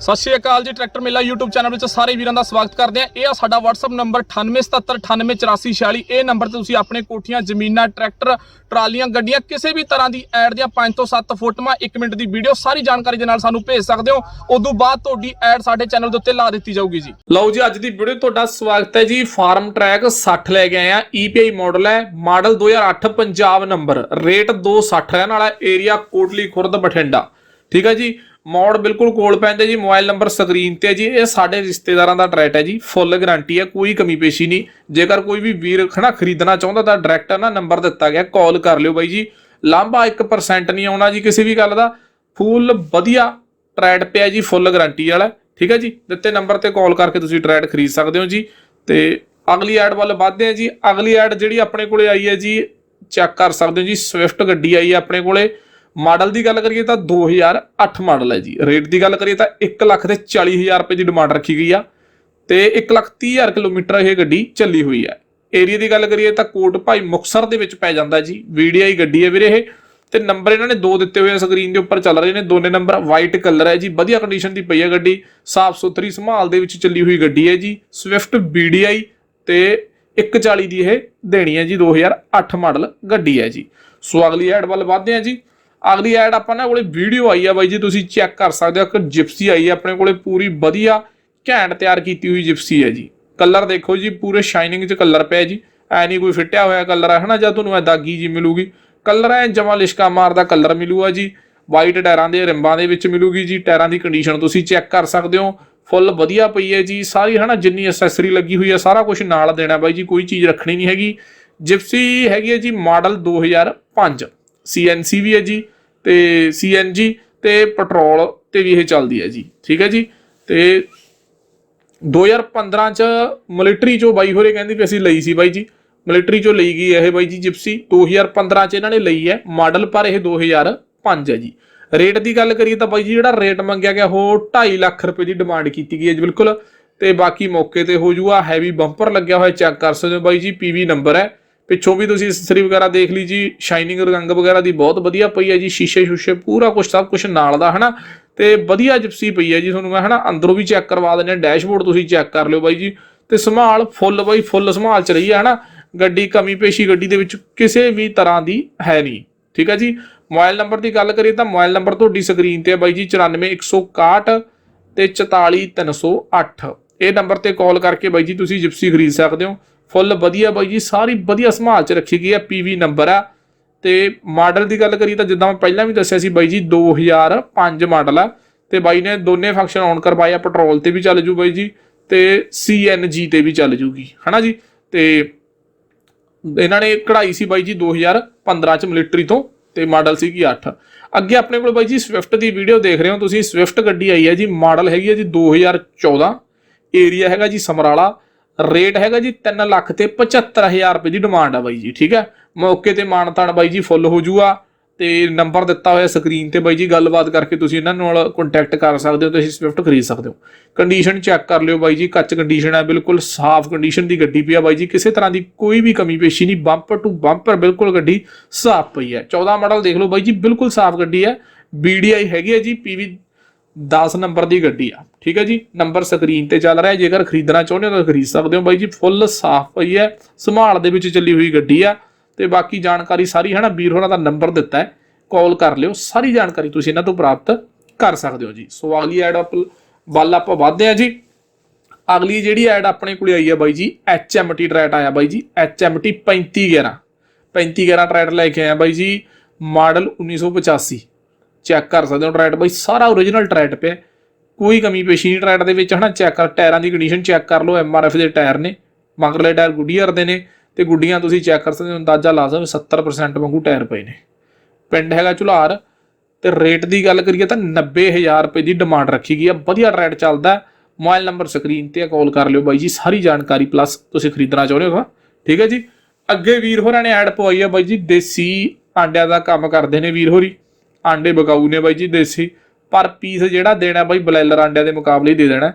ਸਤਿ ਸ਼੍ਰੀ ਅਕਾਲ ਜੀ, ਟਰੈਕਟਰ ਮੇਲਾ YouTube ਚੈਨਲ ਵਿੱਚ ਸਾਰੇ ਵੀਰਾਂ ਦਾ ਸਵਾਗਤ ਕਰਦੇ ਆ ਇਹ ਆ ਸਾਡਾ WhatsApp ਨੰਬਰ 9877988446 ਇਹ ਨੰਬਰ ਤੇ ਤੁਸੀਂ ਆਪਣੇ ਕੋਠੀਆਂ, ਜ਼ਮੀਨਾਂ, ਟਰੈਕਟਰ, ਟਰਾਲੀਆਂ, ਗੱਡੀਆਂ ਕਿਸੇ ਵੀ ਤਰ੍ਹਾਂ ਦੀ ਐਡ ਦੀਆਂ 5 ਤੋਂ 7 ਫੋਟੋਆਂ 1 ਮਿੰਟ ਦੀ ਵੀਡੀਓ ਸਾਰੀ ਜਾਣਕਾਰੀ ਦੇ ਨਾਲ ਸਾਨੂੰ ਭੇਜ ਸਕਦੇ ਹੋ। ਉਦੋਂ ਬਾਅਦ ਤੁਹਾਡੀ ਐਡ ਸਾਡੇ ਚੈਨਲ ਦੇ ਉੱਤੇ ਲਾ ਦਿੱਤੀ ਜਾਊਗੀ ਜੀ। ਲਓ ਜੀ, ਅੱਜ ਦੀ ਵੀਡੀਓ ਤੁਹਾਡਾ ਸਵਾਗਤ ਹੈ ਜੀ। ਫਾਰਮ ਟਰੈਕ 60 ਲੈ ਕੇ ਆਏ ਆ EPI ਮਾਡਲ ਹੈ, ਮਾਡਲ 2008 ਪੰਜਾਬ ਨੰਬਰ। ਰੇਟ 260 ਰਹਿਣ ਵਾਲਾ ਏਰੀਆ ਕੋਟਲੀ ਖੁਰਦ ਬਠਿੰਡਾ। ਠੀਕ ਹੈ ਜੀ? ਮੋੜ ਬਿਲਕੁਲ ਕੋਲ ਪੈਂਦੇ ਜੀ, ਮੋਬਾਈਲ ਨੰਬਰ ਸਕਰੀਨ ਤੇ ਹੈ ਜੀ, ਇਹ ਸਾਡੇ ਰਿਸ਼ਤੇਦਾਰਾਂ ਦਾ ਟਰੈਟ ਹੈ ਜੀ, ਫੁੱਲ ਗਾਰੰਟੀ ਹੈ, ਕੋਈ ਕਮੀ ਪੇਸ਼ੀ ਨਹੀਂ। ਜੇਕਰ ਕੋਈ ਵੀ ਵੀਰ ਖਣਾ ਖਰੀਦਣਾ ਚਾਹੁੰਦਾ ਤਾਂ ਡਾਇਰੈਕਟ ਨਾ ਨੰਬਰ ਦਿੱਤਾ ਗਿਆ, ਕਾਲ ਕਰ ਲਿਓ ਬਾਈ ਜੀ। ਲਾਂਭਾ 1% ਨਹੀਂ ਆਉਣਾ ਜੀ ਕਿਸੇ ਵੀ ਗੱਲ ਦਾ। ਫੁੱਲ ਵਧੀਆ ਟਰੈਟ ਪਿਆ ਜੀ, ਫੁੱਲ ਗਾਰੰਟੀ ਵਾਲਾ, ਠੀਕ ਹੈ ਜੀ। ਦਿੱਤੇ ਨੰਬਰ ਤੇ ਕਾਲ ਕਰਕੇ ਤੁਸੀਂ ਟਰੈਟ ਖਰੀਦ ਸਕਦੇ ਹੋ ਜੀ। ਤੇ ਅਗਲੀ ਐਡ ਵੱਲ ਵਧਦੇ ਹਾਂ ਜੀ। ਅਗਲੀ ਐਡ ਜਿਹੜੀ ਆਪਣੇ ਕੋਲੇ ਆਈ ਹੈ ਜੀ, ਚੈੱਕ ਕਰ ਸਕਦੇ ਹੋ ਜੀ, ਸਵਿਫਟ ਗੱਡੀ ਆਈ ਹੈ ਆਪਣੇ ਕੋਲੇ। ਮਾਡਲ ਦੀ ਗੱਲ ਕਰੀਏ ਤਾਂ 2008 ਮਾਡਲ ਹੈ ਜੀ। ਰੇਟ ਦੀ ਗੱਲ ਕਰੀਏ ਤਾਂ 1 ਲੱਖ ਤੇ 40000 ਰੁਪਏ ਦੀ ਡਿਮਾਂਡ ਰੱਖੀ ਗਈ ਆ ਤੇ 1 ਲੱਖ 30000 ਕਿਲੋਮੀਟਰ ਇਹ ਗੱਡੀ ਚੱਲੀ ਹੋਈ ਹੈ। ਏਰੀਆ ਦੀ ਗੱਲ ਕਰੀਏ ਤਾਂ ਕੋਟ ਭਾਈ ਮੁਕਸਰ ਦੇ ਵਿੱਚ ਪੈ ਜਾਂਦਾ ਜੀ। ਵੀਡੀਆਈ ਗੱਡੀ ਹੈ ਵੀਰੇ ਇਹ। ਤੇ ਨੰਬਰ ਇਹਨਾਂ ਨੇ ਦੋ ਦਿੱਤੇ ਹੋਏ ਆ ਸਕਰੀਨ ਦੇ ਉੱਪਰ ਚੱਲ ਰਹੇ ਨੇ। ਦੋਨੇ ਨੰਬਰ ਵਾਈਟ ਕਲਰ ਹੈ ਜੀ। ਵਧੀਆ ਕੰਡੀਸ਼ਨ ਦੀ ਪਈ ਹੈ ਗੱਡੀ। ਸਾਫ਼ ਸੁਥਰੀ ਸੰਭਾਲ ਦੇ ਵਿੱਚ ਚੱਲੀ ਹੋਈ ਗੱਡੀ ਹੈ ਜੀ। ਸਵਿਫਟ ਵੀਡੀਆਈ ਤੇ 140 ਦੀ ਇਹ ਦੇਣੀ ਹੈ ਜੀ। 2008 ਮਾਡਲ ਗੱਡੀ ਹੈ ਜੀ। ਸੋ ਅਗਲੀ ਐਡ ਵੱਲ ਵਧਦੇ ਹਾਂ ਜੀ। ਅਗਲੀ ਐਡ ਆਪਾਂ ਨਾ ਕੋਲੇ ਵੀਡੀਓ ਆਈ ਆ ਬਾਈ ਜੀ, ਤੁਸੀਂ ਚੈੱਕ ਕਰ ਸਕਦੇ ਹੋ ਇੱਕ ਜਿਪਸੀ ਆਈ ਹੈ ਆਪਣੇ ਕੋਲੇ ਪੂਰੀ ਵਧੀਆ ਘੈਂਟ ਤਿਆਰ ਕੀਤੀ ਹੋਈ ਜਿਪਸੀ ਹੈ ਜੀ। ਕਲਰ ਦੇਖੋ ਜੀ, ਪੂਰੇ ਸ਼ਾਈਨਿੰਗ 'ਚ ਕਲਰ ਪਿਆ ਜੀ। ਐ ਨਹੀਂ ਕੋਈ ਫਿੱਟਿਆ ਹੋਇਆ ਕਲਰ ਹੈ ਹਨਾ, ਜਾਂ ਤੁਹਾਨੂੰ ਐ ਦਾਗੀ ਜੀ ਮਿਲੂਗੀ। ਕਲਰ ਐ ਜਮਾ ਲਿਸ਼ਕਾ ਮਾਰਦਾ ਕਲਰ ਮਿਲੂਗਾ ਜੀ। ਵਾਈਟ ਟਾਇਰਾਂ ਦੇ ਰਿੰਬਾਂ ਦੇ ਵਿੱਚ ਮਿਲੂਗੀ ਜੀ, ਟਾਇਰਾਂ ਦੀ ਕੰਡੀਸ਼ਨ ਤੁਸੀਂ ਚੈੱਕ ਕਰ ਸਕਦੇ ਹੋ। ਫੁੱਲ ਵਧੀਆ ਪਈ ਹੈ ਜੀ, ਸਾਰੀ, ਹਨਾ, ਜਿੰਨੀ ਐਕਸੈਸਰੀ ਲੱਗੀ ਹੋਈ ਹੈ ਸਾਰਾ ਕੁਝ ਨਾਲ ਦੇਣਾ ਬਾਈ ਜੀ, ਕੋਈ ਚੀਜ਼ ਰੱਖਣੀ ਨਹੀਂ ਹੈਗੀ। ਜਿਪਸੀ ਹੈਗੀ ਹੈ ਜੀ ਮਾਡਲ 2005 ਸੀਐਨਸੀ ਵੀ ਹੈ ਜੀ ਤੇ ਸੀਐਨਜੀ ਤੇ ਪੈਟਰੋਲ ਤੇ ਵੀ ਇਹ ਚੱਲਦੀ ਹੈ ਜੀ, ਠੀਕ ਹੈ ਜੀ? ਤੇ 2015 ਚ ਮਿਲਟਰੀ ਚੋਂ ਬਾਈ ਹੋਰੇ ਕਹਿੰਦੇ ਵੀ ਅਸੀਂ ਲਈ ਸੀ ਬਾਈ ਜੀ। ਮਿਲਟਰੀ ਚੋਂ ਲਈ ਗਈ ਇਹ ਬਾਈ ਜੀ ਜਿਪਸੀ। 2015 ਚ ਇਹਨਾਂ ਨੇ ਲਈ ਹੈ। ਮਾਡਲ ਪਰ ਇਹ 2005 ਹੈ ਜੀ। ਰੇਟ ਦੀ ਗੱਲ ਕਰੀਏ ਤਾਂ ਬਾਈ ਜੀ ਜਿਹੜਾ ਰੇਟ ਮੰਗਿਆ ਗਿਆ ਉਹ 2.5 ਲੱਖ ਰੁਪਏ ਦੀ ਡਿਮਾਂਡ ਕੀਤੀ ਗਈ ਹੈ ਜੀ, ਬਿਲਕੁਲ। ਤੇ ਬਾਕੀ ਮੌਕੇ ਤੇ ਹੋ ਜੂਗਾ ਹੈਵੀ ਬੰਪਰ ਲੱਗਿਆ ਹੋਇਆ ਚੈੱਕ ਕਰ ਸਕਦੇ ਹੋ ਬਾਈ ਜੀ ਪੀਵੀ ਨੰਬਰ ਹੈ। ਪਿੱਛੋਂ ਵੀ ਤੁਸੀਂ ਅਸੈਸਰੀ ਵਗੈਰਾ ਦੇਖ ਲਈ ਜੀ ਸ਼ਾਈਨਿੰਗ ਰੰਗ ਵਗੈਰਾ ਦੀ ਬਹੁਤ ਵਧੀਆ ਪਈ ਹੈ ਜੀ, ਸ਼ੀਸ਼ੇ ਸ਼ੂਸ਼ੇ ਪੂਰਾ ਕੁਝ ਸਭ ਕੁਝ ਨਾਲ ਦਾ, ਹਨਾ? ਤੇ ਵਧੀਆ ਜਿਪਸੀ ਪਈ ਹੈ ਜੀ ਤੁਹਾਨੂੰ ਮੈਂ, ਹਨਾ? ਅੰਦਰੋਂ ਵੀ ਚੈੱਕ ਕਰਵਾ ਦਿੰਦੇ ਆ ਡੈਸ਼ਬੋਰਡ ਤੁਸੀਂ ਚੈੱਕ ਕਰ ਲਿਓ ਬਾਈ ਜੀ। ਤੇ ਸੰਭਾਲ ਫੁੱਲ ਬਾਈ, ਫੁੱਲ ਸੰਭਾਲ ਚ ਰਹੀ ਹੈ ਹਨਾ? ਗੱਡੀ, ਕਮੀ ਪੇਸ਼ੀ ਗੱਡੀ ਦੇ ਵਿੱਚ ਕਿਸੇ ਵੀ ਤਰ੍ਹਾਂ ਦੀ ਹੈ ਨਹੀਂ, ਠੀਕ ਹੈ ਜੀ? ਮੋਬਾਈਲ ਨੰਬਰ ਦੀ ਗੱਲ ਕਰੀਏ ਤਾਂ ਮੋਬਾਈਲ ਨੰਬਰ ਤੁਹਾਡੀ ਸਕਰੀਨ ਤੇ ਹੈ ਬਾਈ ਜੀ 94161 ਤੇ 44308 ਇਹ ਨੰਬਰ ਤੇ ਕਾਲ ਕਰਕੇ ਬਾਈ ਜੀ ਤੁਸੀਂ ਜਿਪਸੀ ਖਰੀਦ ਸਕਦੇ ਹੋ। ਫੁੱਲ ਵਧੀਆ ਬਾਈ ਜੀ, ਸਾਰੀ ਵਧੀਆ ਸੰਭਾਲ ਚ ਰੱਖੀ ਗਈ ਹੈ ਪੀਵੀ ਨੰਬਰ ਆ। ਤੇ ਮਾਡਲ ਦੀ ਗੱਲ ਕਰੀਏ ਤਾਂ ਜਿੱਦਾਂ ਮੈਂ ਪਹਿਲਾਂ ਵੀ ਦੱਸਿਆ ਸੀ ਬਾਈ ਜੀ 2005 ਮਾਡਲ ਆ। ਤੇ ਬਾਈ ਨੇ ਦੋਨੇ ਫੰਕਸ਼ਨ ਆਨ ਕਰਵਾਇਆ ਪੈਟਰੋਲ ਤੇ ਵੀ ਚੱਲ ਜੂ ਬਾਈ ਜੀ, ਤੇ ਸੀਐਨਜੀ ਤੇ ਵੀ ਚੱਲ ਜੂਗੀ, ਹਨਾ ਜੀ? ਤੇ ਇਹਨਾਂ ਨੇ ਕਢਾਈ ਸੀ ਬਾਈ ਜੀ 2015 ਚ ਮਿਲਟਰੀ ਤੋਂ, ਤੇ ਮਾਡਲ ਸੀ ਕੀ 8 ਅੱਗੇ ਆਪਣੇ ਕੋਲ ਬਾਈ ਜੀ ਸਵਿਫਟ ਦੀ ਵੀਡੀਓ ਦੇਖ ਰਹੇ ਹੋ ਤੁਸੀਂ ਸਵਿਫਟ ਗੱਡੀ ਆਈ ਹੈ ਜੀ, ਮਾਡਲ ਹੈਗੀ ਹੈ ਜੀ 2014 ਏਰੀਆ ਹੈਗਾ ਜੀ ਸਮਰਾਲਾ ਰੇਟ ਹੈਗਾ ਜੀ 3 ਲੱਖ ਤੇ 75000 ਰੁਪਏ ਦੀ ਡਿਮਾਂਡ ਆ ਬਾਈ ਜੀ, ਠੀਕ ਹੈ? ਮੌਕੇ ਤੇ ਮਾਨਤਾਨ ਬਾਈ ਜੀ ਫੁੱਲ ਹੋ ਜੂਗਾ ਤੇ ਨੰਬਰ ਦਿੱਤਾ ਹੋਇਆ ਸਕਰੀਨ ਤੇ ਬਾਈ ਜੀ ਗੱਲਬਾਤ ਕਰਕੇ ਤੁਸੀਂ ਇਹਨਾਂ ਨਾਲ ਕੰਟੈਕਟ ਕਰ ਸਕਦੇ ਹੋ ਤੁਸੀਂ ਸਵਿਫਟ ਖਰੀਦ ਸਕਦੇ ਹੋ। ਕੰਡੀਸ਼ਨ ਚੈੱਕ ਕਰ ਲਿਓ ਬਾਈ ਜੀ, ਕੱਚ ਕੰਡੀਸ਼ਨ ਹੈ ਬਿਲਕੁਲ ਸਾਫ਼ ਕੰਡੀਸ਼ਨ ਦੀ ਗੱਡੀ ਪਈ ਆ ਬਾਈ ਜੀ, ਕਿਸੇ ਤਰ੍ਹਾਂ ਦੀ ਕੋਈ ਵੀ ਕਮੀ ਪੇਸ਼ੀ ਨਹੀਂ ਬੰਪਰ ਟੂ ਬੰਪਰ ਬਿਲਕੁਲ ਗੱਡੀ ਸਾਫ਼ ਪਈ ਹੈ। 14 ਮਾਡਲ ਦੇਖ ਲਓ ਬਾਈ ਜੀ, ਬਿਲਕੁਲ ਸਾਫ਼ ਗੱਡੀ ਹੈ। BDI ਹੈਗੀ ਹੈ ਜੀ PV 10 ਨੰਬਰ ਦੀ ਗੱਡੀ ਆ, ਠੀਕ ਹੈ ਜੀ? ਨੰਬਰ ਸਕਰੀਨ ਤੇ ਚੱਲ ਰਿਹਾ, ਜੇਕਰ ਖਰੀਦਣਾ ਚਾਹੁੰਦੇ ਹੋ ਤਾਂ ਖਰੀਦ ਸਕਦੇ ਹੋ ਬਾਈ ਜੀ, ਫੁੱਲ ਸਾਫ਼ ਪਈ ਹੈ, ਸੰਭਾਲ ਦੇ ਵਿੱਚ ਚੱਲੀ ਹੋਈ ਗੱਡੀ ਆ, ਤੇ ਬਾਕੀ ਜਾਣਕਾਰੀ ਸਾਰੀ ਹੈ ਨਾ ਵੀਰ ਹੋਰਾਂ ਦਾ ਨੰਬਰ ਦਿੱਤਾ ਹੈ, ਕਾਲ ਕਰ ਲਿਓ, ਸਾਰੀ ਜਾਣਕਾਰੀ ਤੁਸੀਂ ਇਹਨਾਂ ਤੋਂ ਪ੍ਰਾਪਤ ਕਰ ਸਕਦੇ ਹੋ ਜੀ। ਸੋ ਅਗਲੀ ਐਡ ਆਪ ਵੱਲ ਆਪਾਂ ਵਧਦੇ ਹਾਂ ਜੀ। ਅਗਲੀ ਜਿਹੜੀ ਐਡ ਆਪਣੇ ਕੋਲੇ ਆਈ ਹੈ ਬਾਈ ਜੀ HMT ਟਰੈਟ ਆਇਆ ਬਾਈ ਜੀ HMT 3511 3511 ਟਰੈਟ ਲੈ ਕੇ ਆਇਆ ਬਾਈ ਜੀ, ਮਾਡਲ 1985 ਚੈੱਕ ਕਰ ਸਕਦੇ ਹੋ ਟਰੈਟ। ਬਾਈ ਸਾਰਾ ਓਰੀਜਨਲ ਟਰੈਟ ਪਿਆ। ਕੋਈ ਕਮੀ ਪੇਸ਼ੀ ਨਹੀਂ ਟਰੈਟ ਦੇ ਵਿੱਚ, ਹਨਾ? ਚੈੱਕ ਕਰ, ਟਾਇਰਾਂ ਦੀ ਕੰਡੀਸ਼ਨ ਚੈੱਕ ਕਰ ਲਓ। ਐਮਆਰਐਫ ਦੇ ਟਾਇਰ ਨੇ। ਮਗਰਲੇ ਟਾਇਰ ਗੁੱਡੀਅਰ ਦੇ ਨੇ। ਤੇ ਗੁੱਡੀਆਂ ਤੁਸੀਂ ਚੈੱਕ ਕਰ ਸਕਦੇ ਹੋ, ਅੰਦਾਜ਼ਾ ਲਾ ਸਕਦੇ ਹੋ 70% ਵਾਂਗੂ ਟਾਇਰ ਪਏ ਨੇ। ਪਿੰਡ ਹੈਗਾ ਝੁਲਾਰ। ਤੇ ਰੇਟ ਦੀ ਗੱਲ ਕਰੀਏ ਤਾਂ 90000 ਰੁਪਏ ਦੀ ਡਿਮਾਂਡ ਰੱਖੀ ਗਈ ਆ। ਵਧੀਆ ਟਰੈਡ ਚੱਲਦਾ। ਹੈ। ਮੋਬਾਈਲ ਨੰਬਰ ਸਕਰੀਨ ਤੇ ਕਾਲ ਕਰ ਲਿਓ ਬਾਈ ਜੀ। ਸਾਰੀ ਜਾਣਕਾਰੀ ਪਲੱਸ ਤੁਸੀਂ ਖਰੀਦਣਾ ਚਾਹੁੰਦੇ ਹੋ ਠੀਕ ਹੈ ਜੀ? ਅੱਗੇ ਵੀਰ ਹੋਰਾਂ ਨੇ ਐਡ ਪਵਾਈ ਆ ਬਾਈ ਜੀ। ਦੇਸੀ ਆਂਡਿਆਂ ਦਾ ਕੰਮ ਕਰਦੇ ਨੇ ਵੀਰ ਹੋਰੀ। ਆਂਡੇ ਬਕਾਊ ਨੇ ਬਾਈ ਜੀ ਦੇਸੀ, ਪਰ ਪੀਸ ਜਿਹੜਾ ਦੇਣਾ ਬਾਈ ਬਲੈਲਰ ਆਂਡਿਆਂ ਦੇ ਮੁਕਾਬਲੇ ਹੀ ਦੇ ਦੇਣਾ।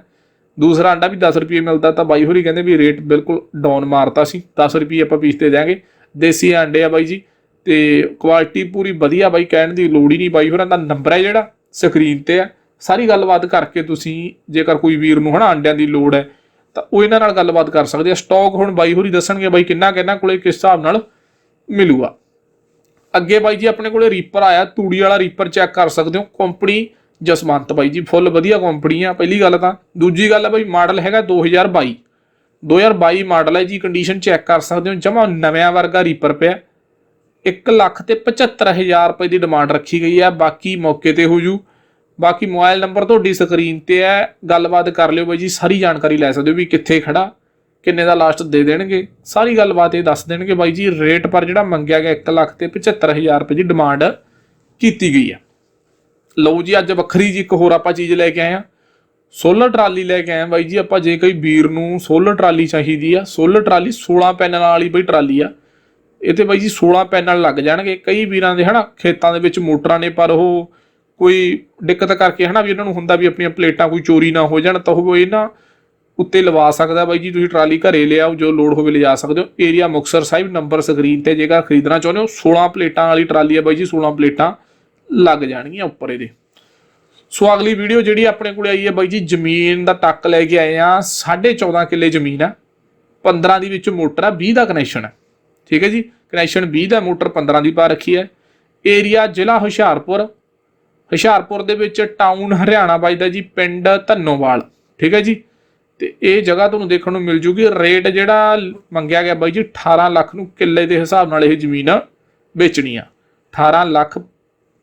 ਦੂਸਰਾ ਆਂਡਾ ਵੀ 10 ਰੁਪਏ ਮਿਲਦਾ ਤਾਂ ਬਾਈ ਹੋਰੀ ਕਹਿੰਦੇ ਵੀ ਰੇਟ ਬਿਲਕੁਲ ਡਾਊਨ ਮਾਰਤਾ ਸੀ 10 ਰੁਪਏ ਆਪਾਂ ਪੀਸ ਤੇ ਦਿਆਂਗੇ। ਦੇਸੀ ਆਂਡੇ ਆ ਬਾਈ ਜੀ, ਤੇ ਕੁਆਲਿਟੀ ਪੂਰੀ ਵਧੀਆ ਬਾਈ, ਕਹਿਣ ਦੀ ਲੋੜ ਹੀ ਨਹੀਂ ਬਾਈ ਹੋਰਾਂ ਦਾ ਨੰਬਰ ਹੈ ਜਿਹੜਾ ਸਕਰੀਨ ਤੇ ਆ। ਸਾਰੀ ਗੱਲਬਾਤ ਕਰਕੇ ਤੁਸੀਂ ਜੇਕਰ ਕੋਈ ਵੀਰ ਨੂੰ ਹਨਾ ਅੰਡਿਆਂ ਦੀ ਲੋੜ ਹੈ, ਤਾਂ ਉਹ ਇਹਨਾਂ ਨਾਲ ਗੱਲਬਾਤ ਕਰ ਸਕਦੇ ਆ। ਸਟਾਕ ਹੁਣ ਬਾਈ ਹੋਰੀ ਦੱਸਣਗੇ ਬਾਈ ਕਿੰਨਾ ਕਿੰਨਾ ਕੋਲੇ ਕਿਸ ਹਿਸਾਬ ਨਾਲ ਮਿਲੂਗਾ। ਅੱਗੇ ਬਾਈ ਜੀ ਆਪਣੇ ਕੋਲੇ ਰੀਪਰ ਆਇਆ, ਤੂੜੀ ਵਾਲਾ ਰੀਪਰ ਚੈੱਕ ਕਰ ਸਕਦੇ ਹੋ ਕੰਪਨੀ ਜਸਵੰਤ ਬਾਈ ਜੀ ਫੁੱਲ ਵਧੀਆ ਕੰਪਨੀ ਆ, ਪਹਿਲੀ ਗੱਲ ਤਾਂ। ਦੂਜੀ ਗੱਲ ਹੈ ਬਾਈ ਮਾਡਲ ਹੈਗਾ 2022 2022 ਮਾਡਲ ਹੈ ਜੀ ਕੰਡੀਸ਼ਨ ਚੈੱਕ ਕਰ ਸਕਦੇ ਹੋ, ਜਮਾ ਨਵਿਆਂ ਵਰਗਾ ਰੀਪਰ ਪਿਆ। 1 ਲੱਖ ਤੇ 75000 ਰੁਪਏ ਦੀ ਡਿਮਾਂਡ ਰੱਖੀ ਗਈ ਹੈ ਬਾਕੀ ਮੌਕੇ ਤੇ ਹੋ ਜੂ। ਬਾਕੀ ਮੋਬਾਈਲ ਨੰਬਰ ਤੁਹਾਡੀ ਸਕਰੀਨ ਤੇ ਹੈ ਗੱਲਬਾਤ ਕਰ ਲਿਓ ਬਾਈ ਜੀ, ਸਾਰੀ ਜਾਣਕਾਰੀ ਲੈ ਸਕਦੇ ਹੋ ਵੀ ਕਿੱਥੇ ਖੜਾ। ਕਿੰਨੇ ਦਾ ਲਾਸਟ ਦੇ ਦੇਣਗੇ? ਸਾਰੀ ਗੱਲਬਾਤ ਇਹ ਦੱਸ ਦੇਣਗੇ ਬਾਈ ਜੀ ਰੇਟ ਪਰ ਜਿਹੜਾ ਮੰਗਿਆ ਗਿਆ 1 ਲੱਖ ਤੇ 75000 ਰੁਪਏ ਦੀ ਡਿਮਾਂਡ ਕੀਤੀ ਗਈ ਹੈ ਲਓ ਜੀ, ਅੱਜ ਵੱਖਰੀ ਜੀ ਇੱਕ ਹੋਰ ਆਪਾਂ ਚੀਜ਼ ਲੈ ਕੇ ਆਏ ਆ। ਸੋਲਰ ਟਰਾਲੀ ਲੈ ਕੇ ਆਏ ਆ ਬਾਈ ਜੀ, ਆਪਾਂ ਜੇ ਕੋਈ ਵੀਰ ਨੂੰ ਸੋਲਰ ਟਰਾਲੀ ਚਾਹੀਦੀ ਆ, ਸੋਲਰ ਟਰਾਲੀ 16 ਪੈਨਲ ਵਾਲੀ ਬਈ ਟਰਾਲੀ ਆ। ਇਹ ਤੇ ਬਾਈ ਜੀ 16 ਪੈਨਲ ਲੱਗ ਜਾਣਗੇ। ਕਈ ਵੀਰਾਂ ਦੇ ਹਨਾ ਖੇਤਾਂ ਦੇ ਵਿੱਚ ਮੋਟਰਾਂ ਨੇ, ਪਰ ਉਹ ਕੋਈ ਦਿੱਕਤ ਕਰਕੇ ਹਨਾ ਵੀ ਉਹਨਾਂ ਨੂੰ ਹੁੰਦਾ ਵੀ ਆਪਣੀਆਂ ਪਲੇਟਾਂ ਕੋਈ ਚੋਰੀ ਨਾ ਹੋ ਜਾਣ, ਤਾਂ ਉਹ ਇਹਨਾਂ ਉੱਤੇ ਲਵਾ ਸਕਦਾ ਬਾਈ ਜੀ, ਤੁਸੀਂ ਟਰਾਲੀ ਘਰੇ ਲਿਆਓ, ਜੋ ਲੋਡ ਹੋਵੇ ਲਿਜਾ ਸਕਦੇ ਹੋ। Area Muktsar Sahib number screen ਤੇ ਜੇਕਰ ਖਰੀਦਣਾ ਚਾਹੁੰਦੇ ਹੋ 16 ਪਲੇਟਾਂ ਵਾਲੀ ਟਰਾਲੀ ਹੈ ਬਾਈ ਜੀ 16 ਪਲੇਟਾਂ ਲੱਗ ਜਾਣਗੀਆਂ ਉੱਪਰ ਇਹਦੇ। ਸੋ ਅਗਲੀ ਵੀਡੀਓ ਜਿਹੜੀ ਆਪਣੇ ਕੋਲੇ ਆਈ ਹੈ ਬਾਈ ਜੀ, ਜ਼ਮੀਨ ਦਾ ਟੱਕ ਲੈ ਕੇ ਆਏ ਆ 14.5 ਕਿੱਲੇ ਜ਼ਮੀਨ ਆ 15 ਦੀ ਵਿੱਚ ਮੋਟਰ ਆ 20 ਦਾ ਕਨੈਕਸ਼ਨ ਹੈ। ਠੀਕ ਹੈ ਜੀ? ਕਨੈਕਸ਼ਨ 20 ਦਾ, ਮੋਟਰ 15 ਦੀ ਪਾ ਰੱਖੀ ਹੈ। ਏਰੀਆ ਜ਼ਿਲ੍ਹਾ ਹੁਸ਼ਿਆਰਪੁਰ। ਹੁਸ਼ਿਆਰਪੁਰ ਦੇ ਵਿੱਚ ਟਾਊਨ ਹਰਿਆਣਾ ਵੱਜਦਾ ਜੀ, ਪਿੰਡ ਧੰਨੋਵਾਲ। ਠੀਕ ਹੈ ਜੀ? ਤੇ ਇਹ ਜਗ੍ਹਾ ਤੁਹਾਨੂੰ ਦੇਖਣ ਨੂੰ ਮਿਲ ਜੂਗੀ। ਰੇਟ ਜਿਹੜਾ ਮੰਗਿਆ ਗਿਆ ਬਾਈ ਜੀ 18 ਲੱਖ ਨੂੰ ਕਿੱਲੇ ਦੇ ਹਿਸਾਬ ਨਾਲ ਇਹ ਜ਼ਮੀਨ ਵੇਚਣੀ ਆ 18 ਲੱਖ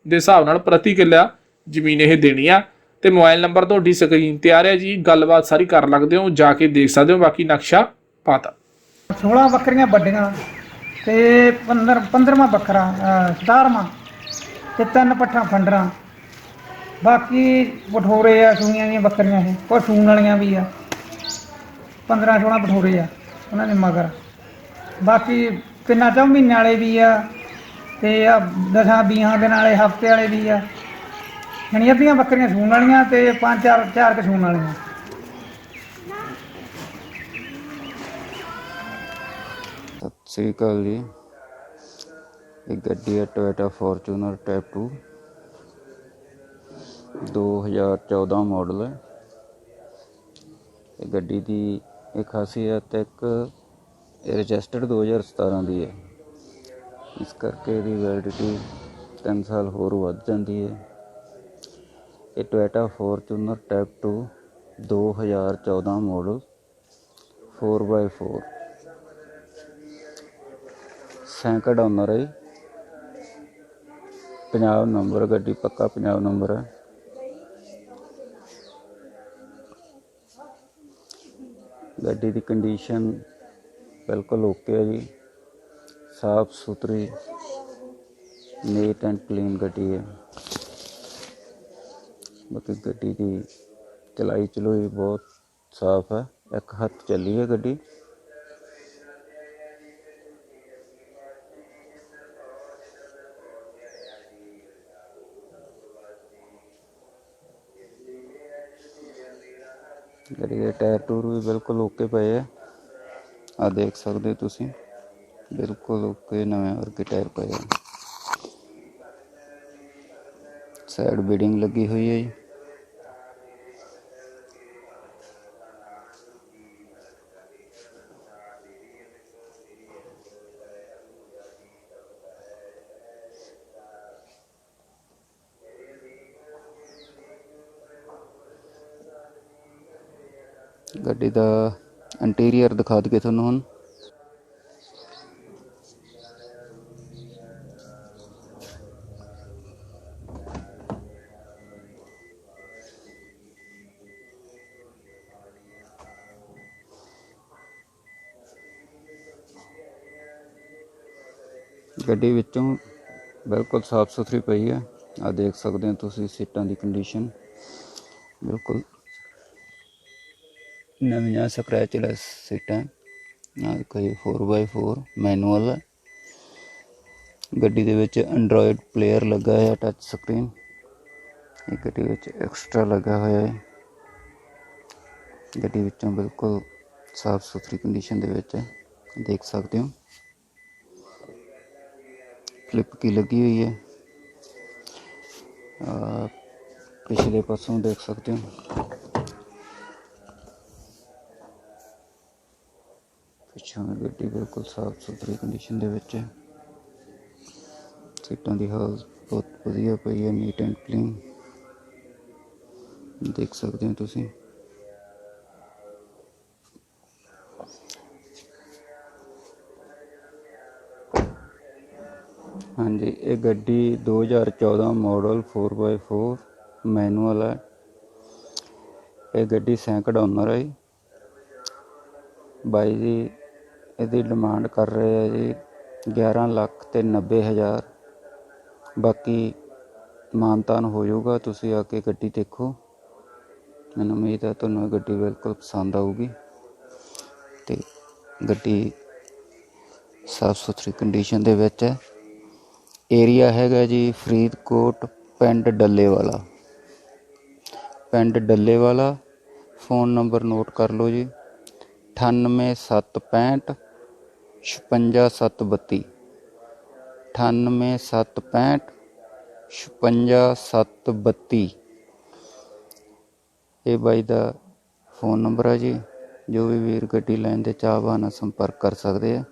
ਦੇ ਹਿਸਾਬ ਨਾਲ ਪ੍ਰਤੀ ਕਿੱਲਾ ਜ਼ਮੀਨ ਇਹ ਦੇਣੀ ਆ। ਤੇ ਮੋਬਾਈਲ ਨੰਬਰ ਤੁਹਾਡੀ ਸਕਰੀਨ ਤੇ ਆ ਰਿਹਾ ਜੀ। ਗੱਲਬਾਤ ਸਾਰੀ ਕਰ ਲੱਗਦੇ ਹੋ, ਜਾ ਕੇ ਦੇਖ ਸਕਦੇ ਹੋ। ਬਾਕੀ ਨਕਸ਼ਾ ਪਾਤਾ। 16 ਬੱਕਰੀਆਂ ਵੱਡੀਆਂ ਤੇ 15 15ਵਾਂ ਬੱਕਰਾ 17ਵਾਂ ਤੇ ਤਿੰਨ ਪੱਠਾਂ ਫੰਡਰਾਂ। ਬਾਕੀ ਬਠੋਰੇ ਆ, ਸੂਈਆਂ ਦੀਆਂ ਬੱਕਰੀਆਂ ਇਹ ਕੋਈ ਸੂਣ ਵਾਲੀਆਂ ਵੀ ਆ। 15 16 ਬਠੋਰੇ ਆ, ਉਹਨਾਂ ਦੇ ਮਗਰ। ਬਾਕੀ ਤਿੰਨਾਂ ਚੌ ਮਹੀਨੇ ਵਾਲੇ ਵੀ ਆ, ਤੇ ਆ ਦਸਾਂ ਵੀਹਾਂ ਦੇ ਨਾਲੇ ਹਫ਼ਤੇ ਵਾਲੇ ਵੀ ਆ। ਯਾਨੀ ਅੱਧੀਆਂ ਬੱਕਰੀਆਂ ਸੂਣ ਵਾਲੀਆਂ ਤੇ ਪੰਜ ਚਾਰ ਚਾਰ ਕੁ ਵਾਲੀਆਂ। ਸਤਿ ਸ੍ਰੀ ਅਕਾਲ ਜੀ। ਇਹ ਗੱਡੀ ਹੈ ਟੋਇਟਾ ਫੋਰਚੂਨਰ ਟਾਈਪ 2 2014 ਮਾਡਲ। ਹੈ ਇਹ ਗੱਡੀ ਦੀ ਇੱਕ ਖਾਸੀਅਤ ਇੱਕ ਇਹ ਰਜਿਸਟਰਡ 2017 ਦੀ ਹੈ। ਇਸ ਕਰਕੇ ਇਹਦੀ ਵੈਲਿਡਿਟੀ 3 ਸਾਲ ਹੋਰ ਵੱਧ ਜਾਂਦੀ ਹੈ। ਇਹ Toyota Fortuner type 2 2014 model 4x4 ਸੈਂਕੜ ਓਨਰ ਹੈ ਪੰਜਾਬ ਨੰਬਰ ਗੱਡੀ ਪੱਕਾ ਪੰਜਾਬ ਨੰਬਰ ਹੈ। ਗੱਡੀ ਦੀ ਕੰਡੀਸ਼ਨ ਬਿਲਕੁਲ ਓਕੇ ਹੈ ਜੀ। ਸਾਫ਼ ਸੁਥਰੀ ਨੀਟ ਐਂਡ ਕਲੀਨ ਗੱਡੀ ਹੈ। ਬਾਕੀ ਗੱਡੀ ਦੀ ਚਲਾਈ ਚਲੋਈ ਬਹੁਤ ਸਾਫ਼ ਹੈ। ਇੱਕ ਹੱਥ ਚੱਲੀ ਹੈ ਗੱਡੀ। ਗੱਡੀ ਦੇ ਟਾਇਰ ਟੂਰ ਵੀ ਬਿਲਕੁਲ ਓਕੇ ਪਏ ਆ। ਆ ਦੇਖ ਸਕਦੇ ਹੋ ਤੁਸੀਂ, ਬਿਲਕੁਲ ਓਕੇ ਨਵੇਂ ਵਰਗੇ ਟਾਇਰ ਪਏ ਆ। ਸਾਈਡ ਬੀਡਿੰਗ ਲੱਗੀ ਹੋਈ ਹੈ ਜੀ। ਗੱਡੀ ਦਾ ਇੰਟੀਰੀਅਰ ਦਿਖਾ ਦਈਏ ਤੁਹਾਨੂੰ ਹੁਣ। ਗੱਡੀ ਵਿੱਚੋਂ ਬਿਲਕੁਲ ਸਾਫ਼ ਸੁਥਰੀ ਪਈ ਹੈ। ਆ ਦੇਖ ਸਕਦੇ ਹੋ ਤੁਸੀਂ ਸੀਟਾਂ ਦੀ ਕੰਡੀਸ਼ਨ ਬਿਲਕੁਲ ਨਵੀਆਂ ਸਕ੍ਰੈਚਲੈਸ ਸੀਟਾਂ ਆ ਕੋਈ 4x4 ਮੈਨੂਅਲ ਹੈ ਗੱਡੀ ਦੇ ਵਿੱਚ ਐਂਡਰੋਇਡ ਪਲੇਅਰ ਲੱਗਾ ਹੈ ਟੱਚ ਸਕਰੀਨ ਇਹ ਗੱਡੀ ਵਿੱਚ ਐਕਸਟਰਾ ਲੱਗਾ ਹੋਇਆ ਹੈ। ਗੱਡੀ ਵਿੱਚੋਂ ਬਿਲਕੁਲ ਸਾਫ਼ ਸੁਥਰੀ ਕੰਡੀਸ਼ਨ ਦੇ ਵਿੱਚ ਹੈ ਦੇਖ ਸਕਦੇ ਹੋ। ਫਲਿੱਪ ਕੀ ਲੱਗੀ ਹੋਈ ਹੈ। ਪਿਛਲੇ ਪਾਸੋਂ ਦੇਖ ਸਕਦੇ ਹੋ। ਪਿੱਛੋਂ ਵੀ ਗੱਡੀ ਬਿਲਕੁਲ ਸਾਫ਼ ਸੁਥਰੀ ਕੰਡੀਸ਼ਨ ਦੇ ਵਿੱਚ ਹੈ। ਸੀਟਾਂ ਦੀ ਹਾਲਤ ਬਹੁਤ ਵਧੀਆ ਪਈ ਹੈ ਨੀਟ ਐਂਡ ਕਲੀਨ ਦੇਖ ਸਕਦੇ ਹੋ ਤੁਸੀਂ। ਹਾਂਜੀ, ਇਹ ਗੱਡੀ 2014 ਮਾਡਲ 4x4 ਮੈਨੂਅਲ ਹੈ। ਇਹ ਗੱਡੀ ਸੈਂਕੜ ਓਨਰ ਹੈ ਜੀ। ਬਾਈ ਜੀ ਇਹਦੀ ਡਿਮਾਂਡ ਕਰ ਰਹੇ ਆ ਜੀ 11 ਲੱਖ ਤੇ 90 ਹਜ਼ਾਰ। ਬਾਕੀ ਮਾਨਤਾਨ ਹੋ ਜਾਊਗਾ, ਤੁਸੀਂ ਆ ਕੇ ਗੱਡੀ ਦੇਖੋ। ਮੈਨੂੰ ਉਮੀਦ ਹੈ ਤੁਹਾਨੂੰ ਇਹ ਗੱਡੀ ਬਿਲਕੁਲ ਪਸੰਦ ਆਊਗੀ। ਤੇ ਗੱਡੀ ਸਾਫ਼ ਸੁਥਰੀ ਕੰਡੀਸ਼ਨ ਦੇ ਵਿੱਚ ਹੈ। ਏਰੀਆ ਹੈਗਾ ਜੀ ਫਰੀਦਕੋਟ ਪਿੰਡ ਡੱਲੇਵਾਲਾ। ਪਿੰਡ ਡੱਲੇਵਾਲਾ, ਫੋਨ ਨੰਬਰ ਨੋਟ ਕਰ ਲਓ ਜੀ 98765 56732 98765 56732 ਇਹ ਬਾਈ ਦਾ ਫੋਨ ਨੰਬਰ ਹੈ ਜੀ, ਜੋ ਵੀ ਵੀਰ ਗੱਡੀ ਲੈਣ ਦੇ ਚਾਹਵਾਨ ਆ ਸੰਪਰਕ ਕਰ ਸਕਦੇ ਆ।